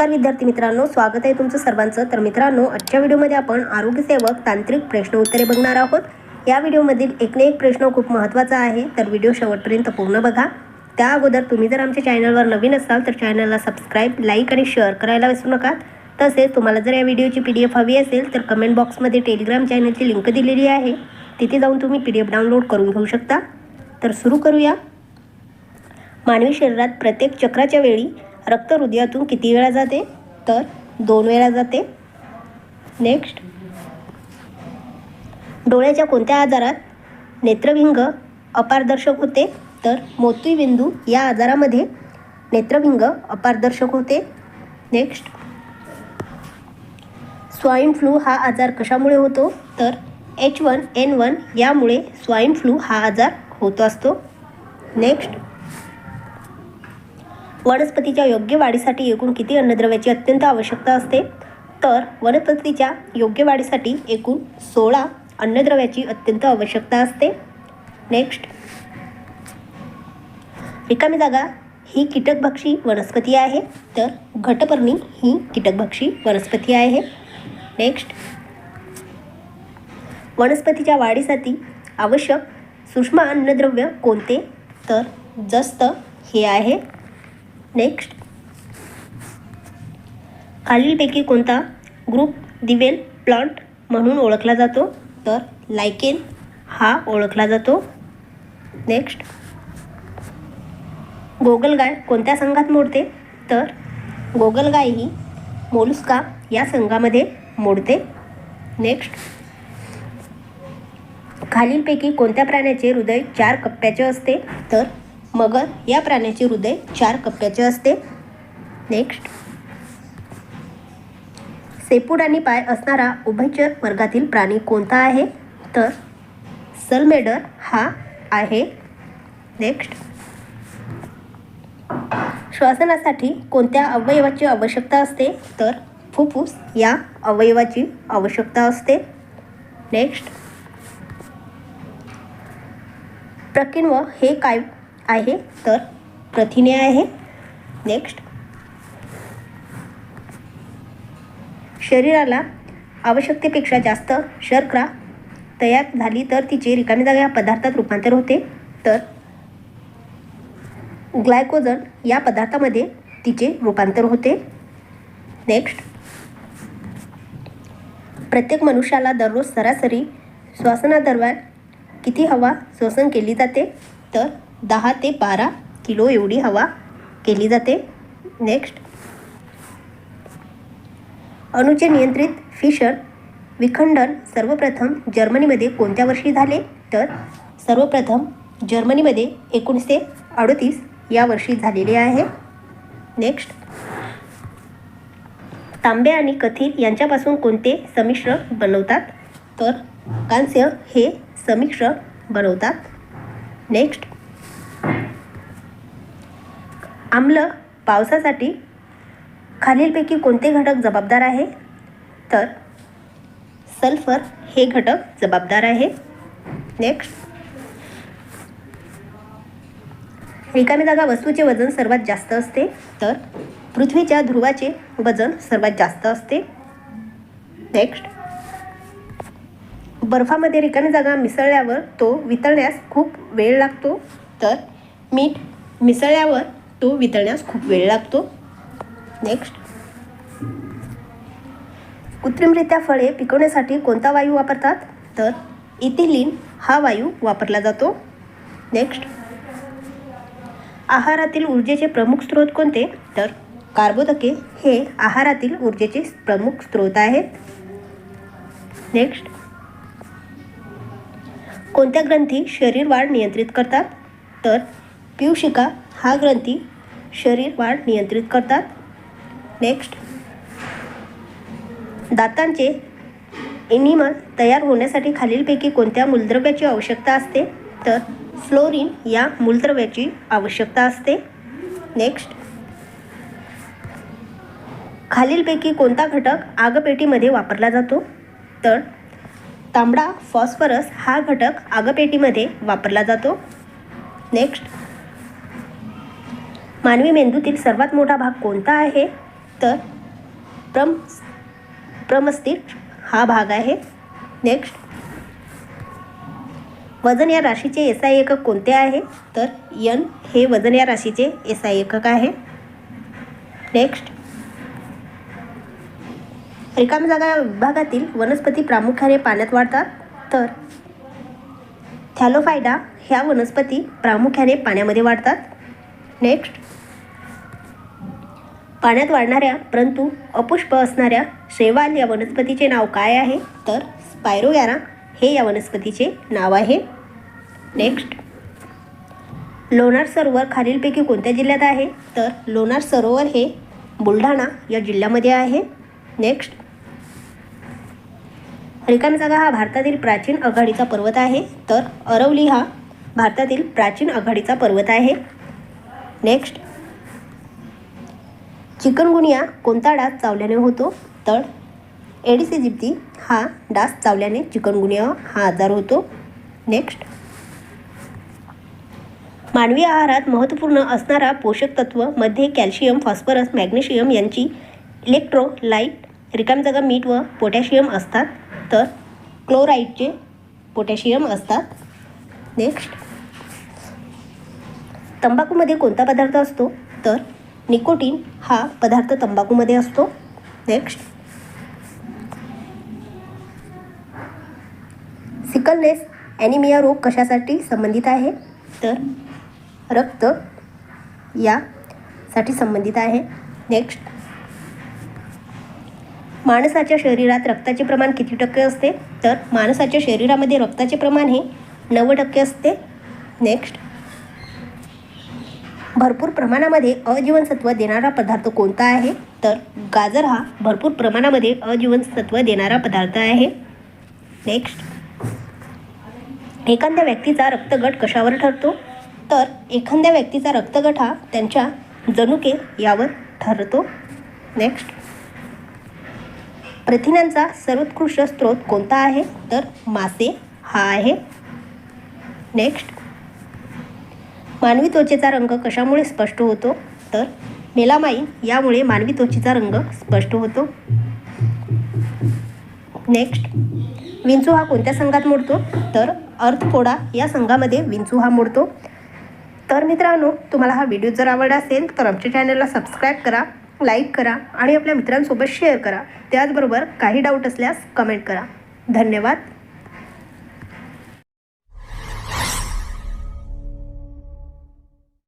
नमस्कार विद्यार्थी मित्रांनो स्वागत आहे तुमचं सर्वांचं. तर मित्रांनो आजच्या व्हिडिओमध्ये आपण आरोग्यसेवक तांत्रिक प्रश्न उत्तरे बघणार आहोत. या व्हिडिओमधील एक ना एक प्रश्न खूप महत्त्वाचा आहे तर व्हिडिओ शेवटपर्यंत पूर्ण बघा. त्या अगोदर तुम्ही जर आमच्या चॅनलवर नवीन असाल तर चॅनलला सबस्क्राईब लाईक आणि शेअर करायला विसरू नका. तसेच तुम्हाला जर या व्हिडिओची पी डी एफ हवी असेल तर कमेंट बॉक्समध्ये टेलिग्राम चॅनलची लिंक दिलेली आहे. तिथे जाऊन तुम्ही पी डी एफ डाउनलोड करून घेऊ शकता. तर सुरू करूया. मानवी शरीरात प्रत्येक चक्राच्या वेळी रक्त हृदयातून किती वेळा जाते? तर दोन वेळा जाते. नेक्स्ट डोळ्याच्या कोणत्या आजारात नेत्रभिंग अपारदर्शक होते? तर मोतीबिंदू या आजारामध्ये नेत्रभिंग अपारदर्शक होते. नेक्स्ट स्वाईन फ्लू हा आजार कशामुळे होतो? तर एच वन एन वन यामुळे स्वाईन फ्लू हा आजार होत असतो. नेक्स्ट वनस्पतीच्या योग्य वाढीसाठी एकूण किती अन्नद्रव्याची अत्यंत आवश्यकता असते? तर वनस्पतीच्या योग्य वाढीसाठी एकूण सोळा अन्नद्रव्याची अत्यंत आवश्यकता असते. नेक्स्ट. रिकामी जागा ही कीटकभक्षी वनस्पती आहे. तर घटपर्णी ही कीटकभक्षी वनस्पती आहे. नेक्स्ट. वनस्पतीच्या वाढीसाठी आवश्यक सूक्ष्म अन्नद्रव्य कोणते? तर जस्त हे आहे. नेक्स्ट खालीलपैकी कोणता ग्रुप दिवेल प्लांट म्हणून ओळखला जातो? तर लायकेन हा ओळखला जातो. नेक्स्ट गोगलगाय कोणत्या संघात मोडते? तर गोगलगाय ही मोलुस्का या संघामध्ये मोडते. नेक्स्ट खालीलपैकी कोणत्या प्राण्याचे हृदय चार कप्प्याचे असते? तर मगर या प्राण्याचे हृदय चार कप्प्याचे असते. नेक्स्ट सेपूड आणि पाय असणारा उभयचर वर्गातील प्राणी कोणता आहे? तर सलमेडर हा आहे. नेक्स्ट श्वसनासाठी कोणत्या अवयवाची आवश्यकता असते? तर फुफ्फुस या अवयवाची आवश्यकता असते. नेक्स्ट प्रकिन्व हे काय आहे. तर प्रथिने आहे. नेक्स्ट शरीराला आवश्यकतेपेक्षा जास्त शर्करा तयार झाली तर तिचे रिकामी जागा या पदार्थात रूपांतर होते. तर ग्लायकोजन या पदार्थामध्ये तिचे रूपांतर होते. नेक्स्ट प्रत्येक मनुष्याला दररोज सरासरी श्वासनादरम्यान किती हवा श्वसन केली जाते? तर दहा ते बारा किलो एवढी हवा केली जाते. नेक्स्ट अणुचे नियंत्रित फिशर विखंडन सर्वप्रथम जर्मनीमध्ये कोणत्या वर्षी झाले? तर सर्वप्रथम जर्मनीमध्ये एकोणीसशे अडतीस या वर्षी झालेले आहे. नेक्स्ट तांबे आणि कथीर यांच्यापासून कोणते समिश्र बनवतात? तर कांस्य हे समिश्र बनवतात. नेक्स्ट आम्ल पावसासाठी खालीलपैकी कोणते घटक जबाबदार आहे? तर सल्फर हे घटक जबाबदार आहे. नेक्स्ट रिकामी जागा वस्तूचे वजन सर्वात जास्त असते. तर पृथ्वीच्या ध्रुवाचे वजन सर्वात जास्त असते. नेक्स्ट बर्फामध्ये रिकामी जागा मिसळल्यावर तो वितळण्यास खूप वेळ लागतो. तर मीठ मिसळल्यावर तो वितळण्यास खूप वेळ लागतो. नेक्स्ट कृत्रिमरित्या फळे पिकवण्यासाठी कोणता वायू वापरतात? तर इथिलीन हा वायू वापरला जातो. नेक्स्ट आहारातील ऊर्जेचे प्रमुख स्रोत कोणते? तर कार्बोदके हे आहारातील ऊर्जेचे प्रमुख स्रोत आहेत. नेक्स्ट कोणत्या ग्रंथी शरीर वाढ नियंत्रित करतात? तर पिवशिका हा ग्रंथी शरीर वाढ नियंत्रित करतात. नेक्स्ट दातांचे एनिमल तयार होण्यासाठी खालीलपैकी कोणत्या मूलद्रव्याची आवश्यकता असते? तर फ्लोरीन या मूलद्रव्याची आवश्यकता असते. नेक्स्ट खालीलपैकी कोणता घटक आगपेटीमध्ये वापरला जातो? तर तांबडा फॉस्फरस हा घटक आगपेटीमध्ये वापरला जातो. नेक्स्ट मानवी मेंदूतील सर्वात मोठा भाग कोणता आहे? तर प्रम प्रमस्तिष्क हा भाग आहे. नेक्स्ट वजन या राशीचे एस आय एकक कोणते आहे? तर यन हे वजन या राशीचे एस आय एकक आहे. नेक्स्ट रिकाम जागा विभागातील वनस्पती प्रामुख्याने पाण्यात वाढतात. तर थॅलोफायडा ह्या वनस्पती प्रामुख्याने पाण्यामध्ये वाढतात. नेक्स्ट पाण्यात वाढणाऱ्या परंतु अपुष्प असणाऱ्या शैवाल या वनस्पतीचे नाव काय आहे? तर स्पायरोगॅरा हे या वनस्पतीचे नाव आहे. नेक्स्ट. लोणार सरोवर खालीलपैकी कोणत्या जिल्ह्यात आहे? तर लोणार सरोवर हे बुलढाणा या जिल्ह्यामध्ये आहे. नेक्स्ट. रिकामी जागा हा भारतातील प्राचीन आघाडीचा पर्वत आहे. तर अरवली हा भारतातील प्राचीन आघाडीचा पर्वत आहे. नेक्स्ट. चिकनगुनिया कोणता डास चावल्याने होतो? तर एडिस इजिप्ती हा डास चावल्याने चिकनगुनिया हा आजार होतो. नेक्स्ट. मानवी आहारात महत्त्वपूर्ण असणारा पोषक तत्वमध्ये कॅल्शियम फॉस्फरस मॅग्नेशियम यांची इलेक्ट्रोलाइट रिकाम जागा मीठ व पोटॅशियम असतात. तर क्लोराईडचे पोटॅशियम असतात. नेक्स्ट. तंबाखूमध्ये कोणता पदार्थ असतो? तर निकोटीन हा पदार्थ तंबाखूमध्ये असतो. नेक्स्ट सिकलनेस ॲनिमिया रोग कशासाठी संबंधित आहे? तर रक्त यासाठी संबंधित आहे. नेक्स्ट माणसाच्या शरीरात रक्ताचे प्रमाण किती टक्के असते? तर माणसाच्या शरीरामध्ये रक्ताचे प्रमाण हे नव्वद टक्के असते. नेक्स्ट भरपूर प्रमाणामध्ये अजीवनसत्व देणारा पदार्थ कोणता आहे? तर गाजर हा भरपूर प्रमाणामध्ये अजीवनसत्व देणारा पदार्थ आहे. नेक्स्ट एखाद्या व्यक्तीचा रक्तगट कशावर ठरतो? तर एखाद्या व्यक्तीचा रक्तगट हा त्यांच्या जनुके यावर ठरतो. नेक्स्ट प्रथिनांचा सर्वोत्कृष्ट स्रोत कोणता आहे? तर मासे हा आहे. नेक्स्ट मानवी त्वचेचा रंग कशामुळे स्पष्ट होतो? तर मेलामाईन यामुळे मानवी त्वचेचा रंग स्पष्ट होतो. नेक्स्ट विंचू हा कोणत्या संघात मोडतो? तर अर्थपोडा या संघामध्ये विंचू हा मोडतो. तर मित्रांनो तुम्हाला हा व्हिडिओ जर आवडला असेल तर आमच्या चॅनलला सबस्क्राईब करा लाईक करा आणि आपल्या मित्रांसोबत शेअर करा. त्याचबरोबर काही डाऊट असल्यास कमेंट करा. धन्यवाद.